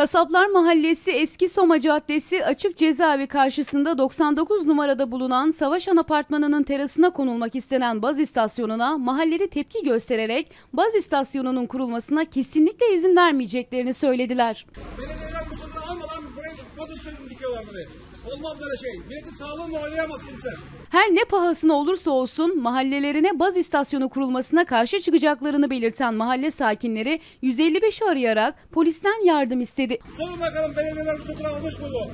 Kasaplar Mahallesi Eski Soma Caddesi açık cezaevi karşısında 99 numarada bulunan Savaşan Apartmanı'nın terasına konulmak istenen baz istasyonuna mahalleli tepki göstererek baz istasyonunun kurulmasına kesinlikle izin vermeyeceklerini söylediler. Belediyeler bu almadan buraya pozisyonu dikiyorlar buraya. Olmaz böyle şey. Milletin sağlığını oynayamaz kimse. Her ne pahasına olursa olsun mahallelerine baz istasyonu kurulmasına karşı çıkacaklarını belirten mahalle sakinleri 155'i arayarak polisten yardım istedi. Sorun bakalım belediyeler ruhsatını almış mı bu?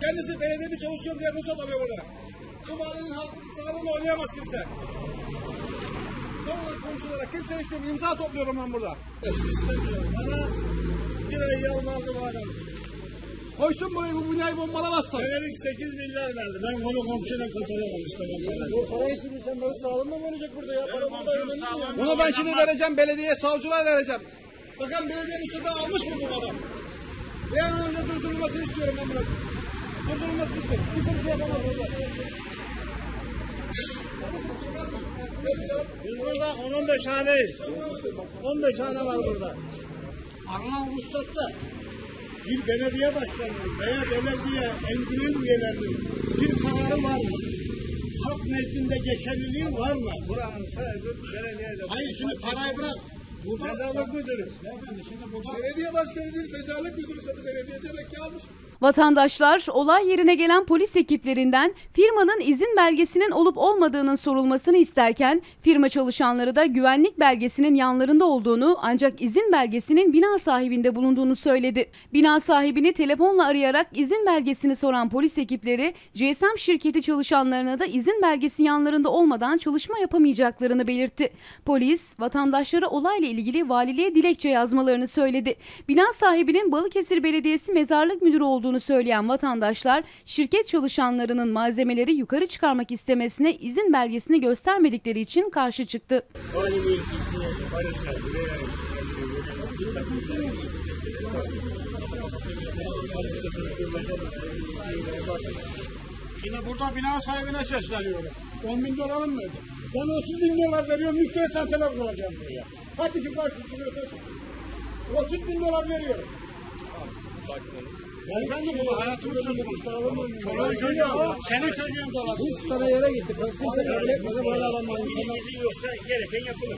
Kendisi belediyede çalışıyorum diye ruhsat alıyor burada. Bu mahallenin sağlığını oynayamaz kimse. Sorun komşulara kimse istemiyor. İmza topluyorum ben burada. İstemiyorum. Bana bir ay yalvardı bu adam. Koysun burayı bu binayı bombalamazsa. Senelik 8 milyar verdi. Ben konu komşuyla katılamam işte. Bu parayı şimdi sen böyle sağlığına mı verecek burada ya? Para önemli ya. Bunu ben şimdi vereceğim belediye savcılığa vereceğim. Bakın belediye ruhsatı almış mı bu adam? Bir an önce durdurulmasını istiyorum ben bunu. Durdurulmasını istiyorum. Kimse bir şey yapamaz burada. Biz burada 10-15 haneyiz. 15 hane var burada. Alınan ruhsatta bir belediye başkanının veya belediye encümen üyelerinin bir kararı var mı? Halk nezdinde geçerliliği var mı? Buranın sahibi belediye Hayır şimdi parayı bırak. Burada, Mezarlık müdürü. Beyefendi şimdi burada Belediye başkanı değil, mezarlık müdürü satı belediye demek ki almış. Vatandaşlar olay yerine gelen polis ekiplerinden firmanın izin belgesinin olup olmadığının sorulmasını isterken firma çalışanları da güvenlik belgesinin yanlarında olduğunu ancak izin belgesinin bina sahibinde bulunduğunu söyledi. Bina sahibini telefonla arayarak izin belgesini soran polis ekipleri GSM şirketi çalışanlarına da izin belgesi yanlarında olmadan çalışma yapamayacaklarını belirtti. Polis vatandaşlara olayla ilgili valiliğe dilekçe yazmalarını söyledi. Bina sahibinin Balıkesir Belediyesi mezarlık müdürü olduğunu söyleyen vatandaşlar şirket çalışanlarının malzemeleri yukarı çıkarmak istemesine izin belgesini göstermedikleri için karşı çıktı. Şimdi burada bina sahibine sesleniyorum. 10 bin dolarım verdi. Ben 30 bin dolar veriyorum, müşteri santeler kuracağım buraya. Hadi ki ötesin. 30 bin dolar veriyorum. Beyefendi bu hayatımı söylüyorum. Çoluğun çocuğun, senin çocuğun dolar. 3 tane yere gitti. Kimse kabul etmedi böyle adamlar. yoksa gereken yapılır.